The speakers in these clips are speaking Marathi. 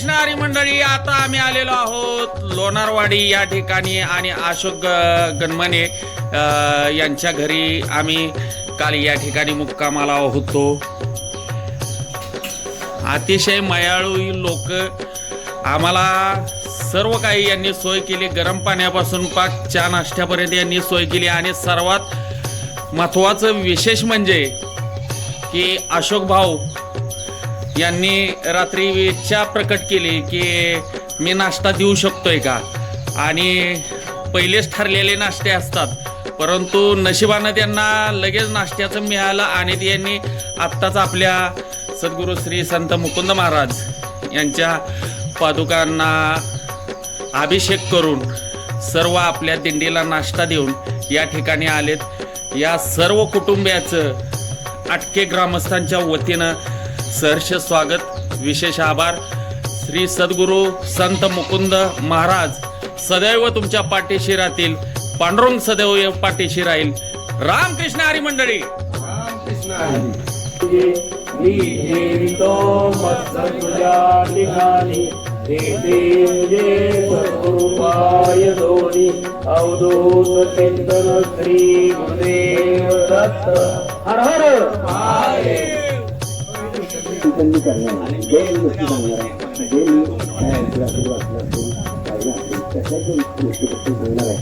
रामकृष्ण हरी मंडळी आता आम्ही आलेलो आहोत लोणारवाडी या ठिकाणी आणि अशोक ग- गणमने यांच्या घरी आम्ही काल या ठिकाणी मुक्कामाला होतो. अतिशय मायाळू लोक आम्हाला सर्व काही यांनी सोय केली. गरम पाण्यापासून पाक चहा नाश्त्यापर्यंत यांनी सोय केली आणि सर्वात महत्त्वाचं विशेष म्हणजे की अशोक भाऊ यांनी रात्री इच्छा प्रकट केली की मी नाश्ता देऊ शकतोय का? आणि पहिलेच ठरलेले नाश्ते असतात. परंतु नशिबानं त्यांना लगेच नाश्त्याचं मिळालं आणि त्यांनी आत्ताच आपल्या सद्गुरू श्री संत मुकुंद महाराज यांच्या पादुकांना अभिषेक करून सर्व आपल्या दिंडीला नाश्ता देऊन या ठिकाणी आलेत. या सर्व कुटुंबियाचं आटके ग्रामस्थांच्या वतीनं सहर्ष स्वागत विशेष आभार. श्री सद्गुरू संत मुकुंद महाराज सदैव तुमच्या पाठीशी राहतील पांडुरंग सदैव पाठीशी राहील. रामकृष्ण हरी मंडळी. मी स्वरूपाय अवधूत चिंतन श्री गुरुदेव दत्त. हर हर. मी करणार जे मी गोष्टी सांगणार आहे जे मी काय ऐकलं असेल वाचलं असेल पाहिलं असेल त्याच्याच गोष्टी गोष्टी आहे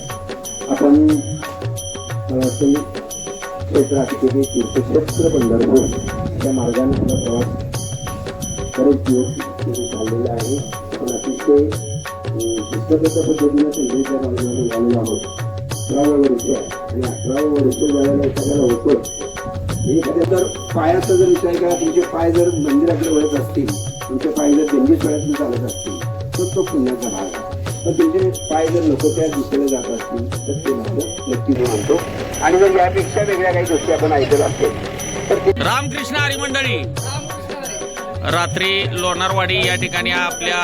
आपण मला वाटतं क्षेत्र असलेले तीर्थक्षेत्र पंढरपूर त्या मार्गाने आपला प्रवास बरेच दिवस तिथे चाललेला आहे आपण अतिशय पुस्तकाच्या पद्धतीने संदेशच्या मार्गाने झालेलो आहोत अठरावं वर्ष आणि अठरावं वर्ष झालेला एखाद्याला होतं जर पायाचा जर विचार केला तुमचे पाय जर मंदिराकडे वळत असतील तुमचे पाय जर त्यांची सोहळ्यातून चालत असतील तर तो पुण्याचा भाग आहे. तुमचे पाय जर नको त्या दिशेने जात असतील तर ते मात्र नक्कीच मानतो आणि जर यापेक्षा वेगळ्या काही गोष्टी आपण ऐकत असतो. तर रामकृष्ण हरी मंडळी रात्री लोणारवाडी या ठिकाणी आपल्या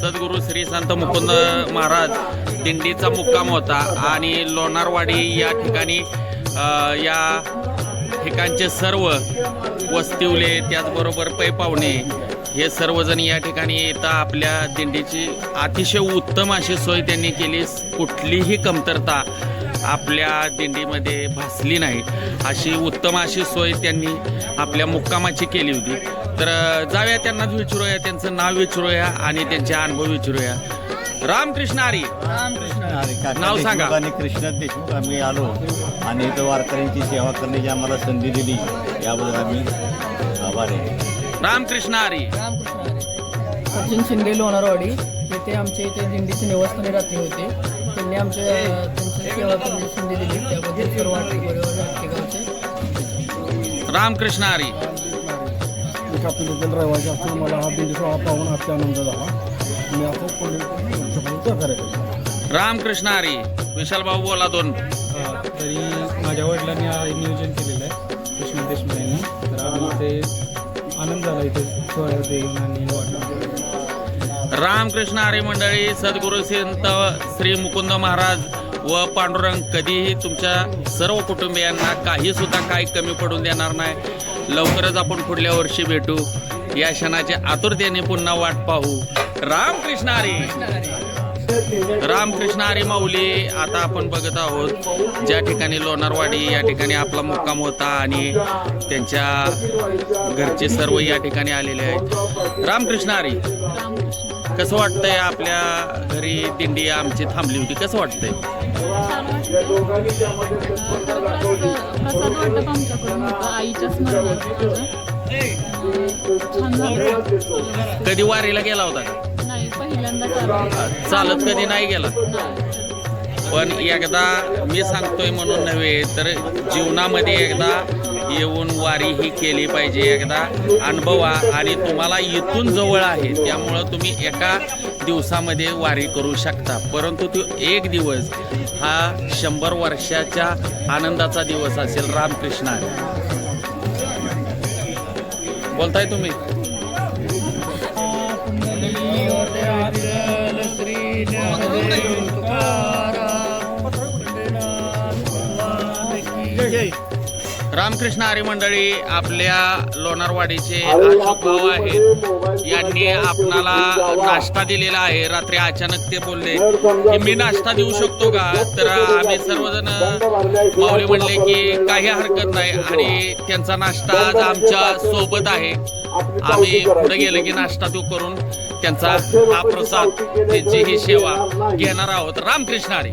सद्गुरू श्री संत मुकुंद महाराज दिंडीचा मुक्काम होता आणि लोणारवाडी या ठिकाणी या ठिकाणचे सर्व वस्तिवले त्याचबरोबर पै हे सर्वजण या ठिकाणी येता आपल्या दिंडीची अतिशय उत्तम अशी सोय त्यांनी केली. कुठलीही कमतरता आपल्या दिंडीमध्ये भासली नाही. अशी उत्तम अशी सोय त्यांनी आपल्या मुक्कामाची केली होती. तर जाऊया त्यांनाच विचारूया त्यांचं नाव विचारूया आणि त्यांचे अनुभव विचारूया. रामकृष्ण हरी. नाव सांगा. आणि कृष्ण देशमुख आम्ही आलो. आणि इथं वारकऱ्यांची सेवा करण्याची आम्हाला संधी दिली याबद्दल आम्ही आभारी आहे. रामकृष्ण हरी. सचिन शिंदे लोणारवाडी येथे आमच्या इथे दिंडीचे निवासस्थानी रात्री होते. त्यांनी आमच्या त्यांची सेवा करण्याची संधी दिली. त्याबद्दल सर्व आठवडे रामकृष्ण हरी. रहिवासी असून मला हा दिंडी सोहळा पाहून अत्यानंद झाला. रामकृष्ण हरी. विशाल भाऊ बोला दोन. तरी माझ्या वडिलांनी नियोजन केलेलं आहे कृष्ण देशमुख यांनी. तर आम्ही इथे आनंद झाला इथे येऊन आणि वाटलं. रामकृष्ण हरी मंडळी सद्गुरू संत श्री मुकुंद महाराज व पांडुरंग कधीही तुमच्या सर्व कुटुंबियांना काही सुद्धा काही कमी पडून देणार नाही. लवकरच आपण पुढल्या वर्षी भेटू. या क्षणाच्या आतुरतेने पुन्हा वाट पाहू. रामकृष्ण हरी. रामकृष्ण हरी माऊली आता आपण बघत आहोत ज्या ठिकाणी लोणारवाडी या ठिकाणी आपला मुक्काम होता आणि त्यांच्या घरचे सर्व या ठिकाणी आलेले आहेत. रामकृष्ण हरी कसं वाटतंय आपल्या घरी दिंडी आमची थांबली होती? कसं वाटतंय? आईच्या कधी वारीला गेला होता? का? नाही पहिल्यांदा चालू चालत कधी नाही गेला? पण एकदा मी सांगतोय म्हणून नव्हे तर जीवनामध्ये एकदा येऊन वारी ही केली पाहिजे. एकदा अनुभवा आणि तुम्हाला इथून जवळ आहे त्यामुळं तुम्ही एका दिवसामध्ये वारी करू शकता. परंतु तो एक दिवस हा शंभर वर्षाच्या आनंदाचा दिवस असेल रामकृष्ण. बोलताय तुम्ही? रामकृष्ण हरी मंडळी आपल्या लोणारवाडीचे अशोक भाऊ आहेत. यांनी आपणाला नाश्ता दिलेला आहे. रात्री अचानक ते बोलले की मी नाश्ता देऊ शकतो का? तर आम्ही सर्वजण माऊली म्हणले की काही हरकत नाही आणि त्यांचा नाश्ता आज आमच्यासोबत आहे. आम्ही पुढे गेलो की नाश्ता तो करून त्यांचा हा प्रसाद त्यांची ही सेवा घेणार आहोत. रामकृष्ण हरी.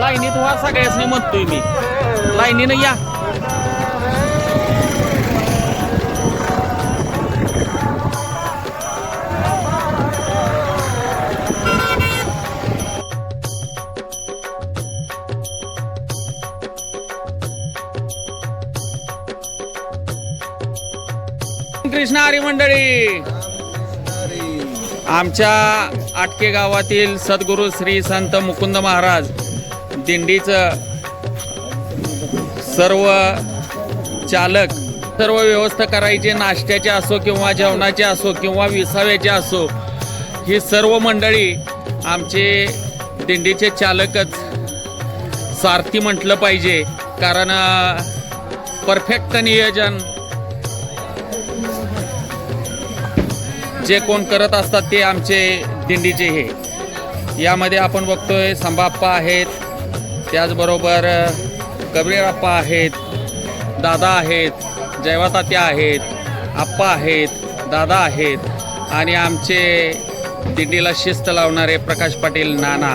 लाईनीत व्हा सगळ्याच म्हणतोय मी. लाईनीनं या. कृष्णारी मंडळी. आमच्या आटके गावातील सद्गुरू श्री संत मुकुंद महाराज दिंडीचं सर्व चालक सर्व व्यवस्था करायचे नाश्त्याचे असो किंवा जेवणाचे असो किंवा विसाव्याचे असो ही सर्व मंडळी आमचे दिंडीचे चालकच सारथी म्हटलं पाहिजे. कारण परफेक्ट नियोजन जे कोण करत असतात ते आमचे दिंडीचे हे. यामध्ये आपण बघतोय संभाप्पा आहेत त्याचबरोबर कबीरप्पा आहेत दादा आहेत जयवातात्या आहेत आप्पा आहेत दादा आहेत आणि आमचे दिंडीला शिस्त लावणारे प्रकाश पाटील नाना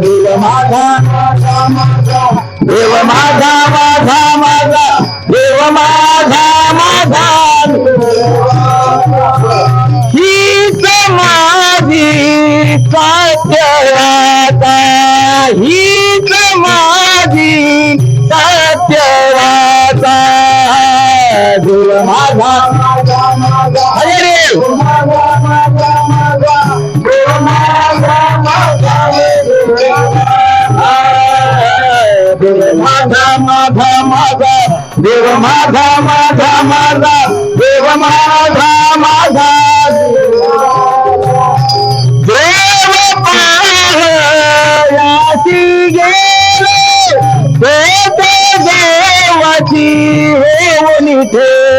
देव माझा माझा माझा देव माझा माझा माझा देव माझा माझा. माझा माझा माझा. देव माझा माझा माझा. देव माझा माझा. देव पाहयासी गेलो देव देवाची हे ठेलो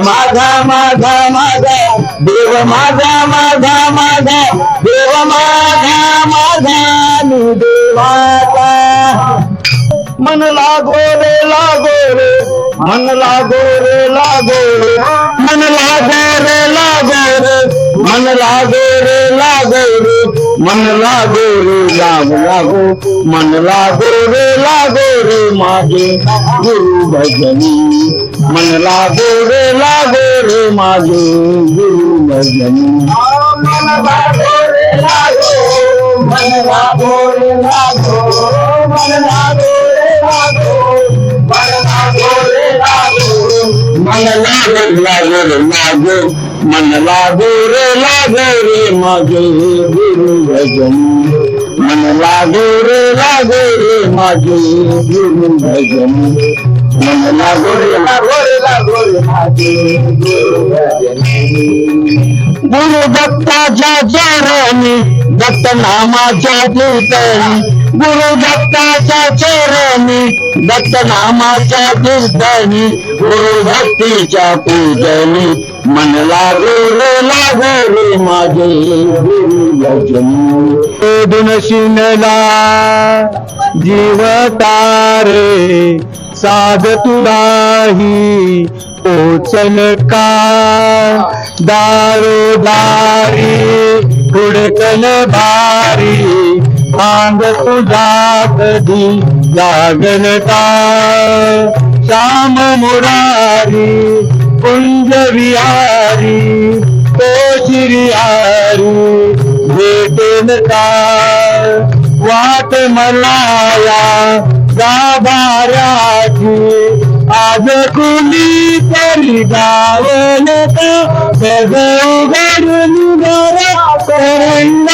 माझा माझा माझा देव माझा माझा माझा देव माझा माझा मी देवाचा मन लागो रे लागो रे, मन लागो रे लागो रे, मन लागो रे लागो रे, मन लागो रे लागो रे। मन लागो रे लाग लागो मन लागो रे लागो रे माझे गुरु भजनी. मन लागो रे लागो रे माझे गुरु भजनी. मन लागो रे लागो मन लागो रे लागो मन लागो रे लागो. मन लागो लागो रे मन लागो रे लागो रे माझे गुरु भजन मन लागो रे लागो रे माझे गुरु भजन मन लागो रे लागो रे लागो माझे गुरु भजन गुरु दत्ताच्या चरणी दत्त नामाच्या कीर्तनी गुरु दत्ताच्या चरणी दत्त नामाच्या कीर्तनी गुरु भक्तीच्या पूजनी मन लागो रे माझे गुरु शिनला जीव तारे साध तुलाही पोचल का? दारोदारी हुडकल भारी भांग तुझा कधी लागल का श्याम मुरारी कुंज विहारी तो श्रीहारी भेटेन का? वाट मलाया गाभाऱ्याची आज कुली तरी गावन घडून सगळं करंगात नादेव बदल घर करंगात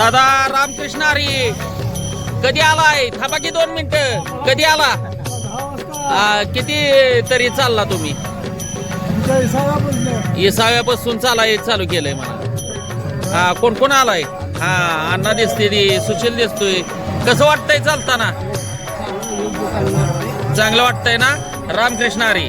दादा रामकृष्ण हरी. कधी आलाय? थांबा की दोन मिनिट. कधी आला? आ, किती तरी चालला तुम्ही? येसाव्यापासून चालाय चालू केलंय मला हा कोण कोण आलाय? हा अण्णा दिसते ती सुशील दिसतोय. कसं वाटतंय चालताना? चांगलं वाटतंय ना? रामकृष्ण हरी.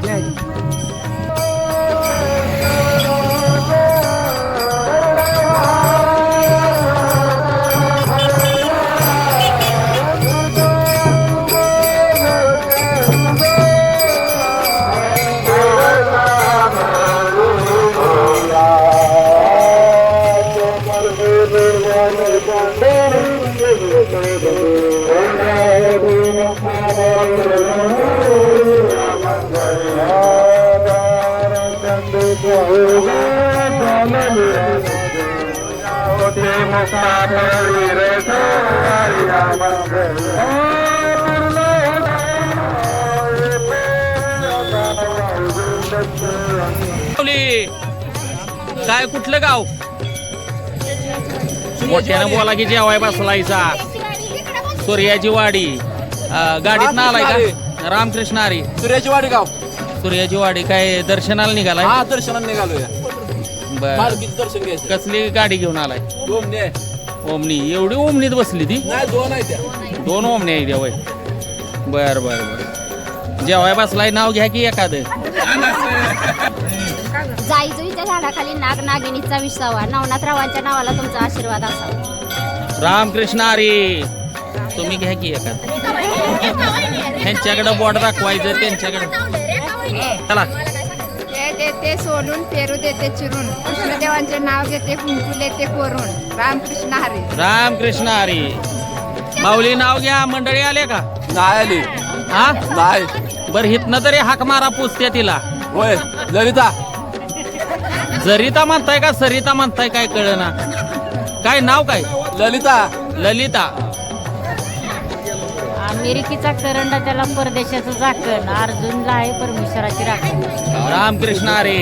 काय कुठलं गाव? मोठ्यानं बोला की जेवाय बसलायचा. सूर्याची वाडी. गाडीत ना आलाय का? रामकृष्ण हरी सूर्याची वाडी गाव. सूर्याची वाडी. काय दर्शनाला निघालाय? हा दर्शनाला निघालोय. बर. मालकीचं दर्शन घ्यायचं? कसली गाडी घेऊन आलाय? दोन ने ओमनी. एवढी ओमनीत बसली ती? नाही दोन आहे त्या. दोन ओमनी आहे वय. बर बर बर. जेवाय बसलाय नाव घ्या की एखादं. जाईजुईच्या झाडाखाली नाग नागिनीचा विसावा. नवनाथरावांच्या नावाला तुमचा आशीर्वाद असावा रामकृष्ण हरी. तुम्ही घ्या की एखादं. त्यांच्याकडे बोट दाखवायचं त्यांच्याकडे. चला. ते देते सोलून पेरू देते चिरून. कृष्णदेवांचे नाव घेते कुंकू देते कोरून. रामकृष्ण हरी. रामकृष्ण हरी. माऊली नाव घ्या. मंडळी आले का? नाही आली. हा? नाही. बर हितनं तरी हाक मारा पुसत्या तिला. होय. ललिता जरिता म्हणताय का सरिता म्हणताय काय कळना? काय नाव काय? ललिता. ललिता. अमेरिकेचा करंडा त्याला परदेशाचं झाकण. अर्जुनला आहे परमेश्वराची राखण. रामकृष्ण अरे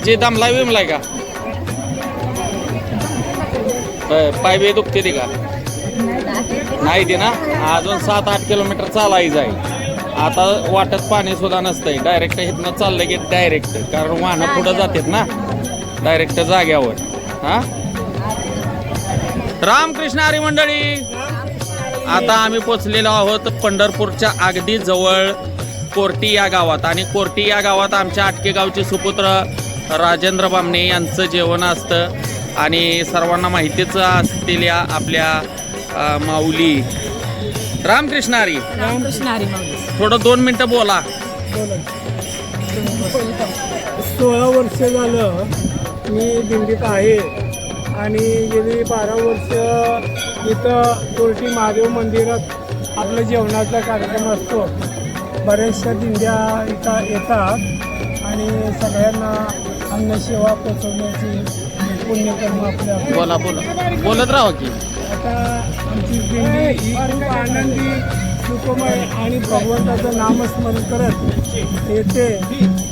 आजी दमलाय विमलाय का? पाय बी दुखते ती का? नाही ते ना? अजून सात आठ किलोमीटर चालायचं आहे. आता वाटत पाणी सुद्धा नसतंय. डायरेक्ट इथनं चाललं की डायरेक्ट कारण वाहनं पुढं जातात ना? डायरेक्ट जाग्यावर. हा? रामकृष्ण हरी मंडळी आता आम्ही पोचलेलो आहोत पंढरपूरच्या अगदी जवळ कोर्टी या गावात. आणि कोर्टी या गावात आमच्या आटके गावचे सुपुत्र राजेंद्र बामणे यांचं जेवण असतं. आणि सर्वांना माहितीच असलेल्या आपल्या माऊली. रामकृष्ण हरी. रामकृष्ण हरी थोडं दोन मिनटं बोला. सोळा वर्ष झालं मी दिंडीत आहे. आणि गेली बारा वर्ष इथं कोर्टी महादेव मंदिरात आपलं जेवणाचा कार्यक्रम असतो. बऱ्याचशा दिंड्या इथं येतात. आणि सगळ्यांना अन्नसेवा पोचवण्याची पुण्यकर्म आपल्या बोला बोला. बोलत राहा की. आता आमची दिंडी ही खूप आनंदी सुखमय आणि भगवंताचं नामस्मरण करत येते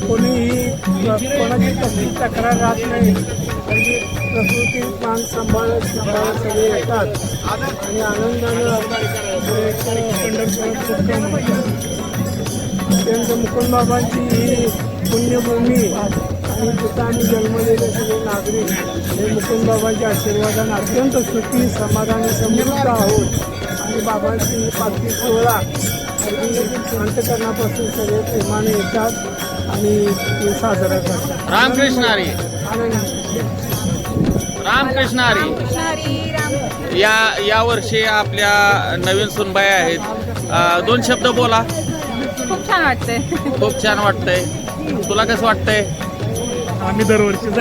कोणीही कोणाची कसली तक्रार राहत नाही. म्हणजे प्रकृती मान सांभाळत सांभाळत सगळे येतात. आणि आनंदानं पंढरपुरात म्हणतात अत्यंत मुकुंदबाबांची ही पुण्यभूमी आणि तिथं आम्ही जन्मलेले सगळे नागरिक हे मुकुंदबाबांच्या आशीर्वादाने अत्यंत सुखी समाधानी समृद्ध आहोत. आणि बाबांची पालखी सोहळा अंतकरणापासून सगळे प्रेमाने येतात आणि ते साजरा करतात. रामकृष्ण हरी. रामकृष्ण हरी. या या वर्षी आपल्या नवीन सुनबाई आहेत. दोन शब्द बोला. खूप छान वाटतंय. खूप छान वाटतंय. तुला कसं वाटतंय? आम्ही दरवर्षीच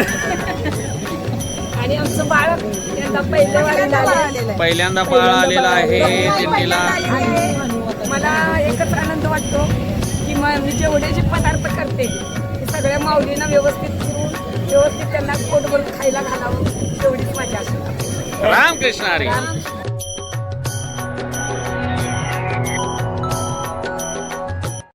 आणि आमचं बाळ यंदा पहिल्या वारीला आलेलं आहे. पहिल्यांदा बाळ आलेला आहे. दिंडीला आणि मला एकच आनंद वाटतो की मग मी जेवढे जे पदार्थ करते ते सगळ्या माऊलींना व्यवस्थित करून व्यवस्थित त्यांना पोटभर खायला घालावं एवढीच माझी आशा. रामकृष्ण हरी.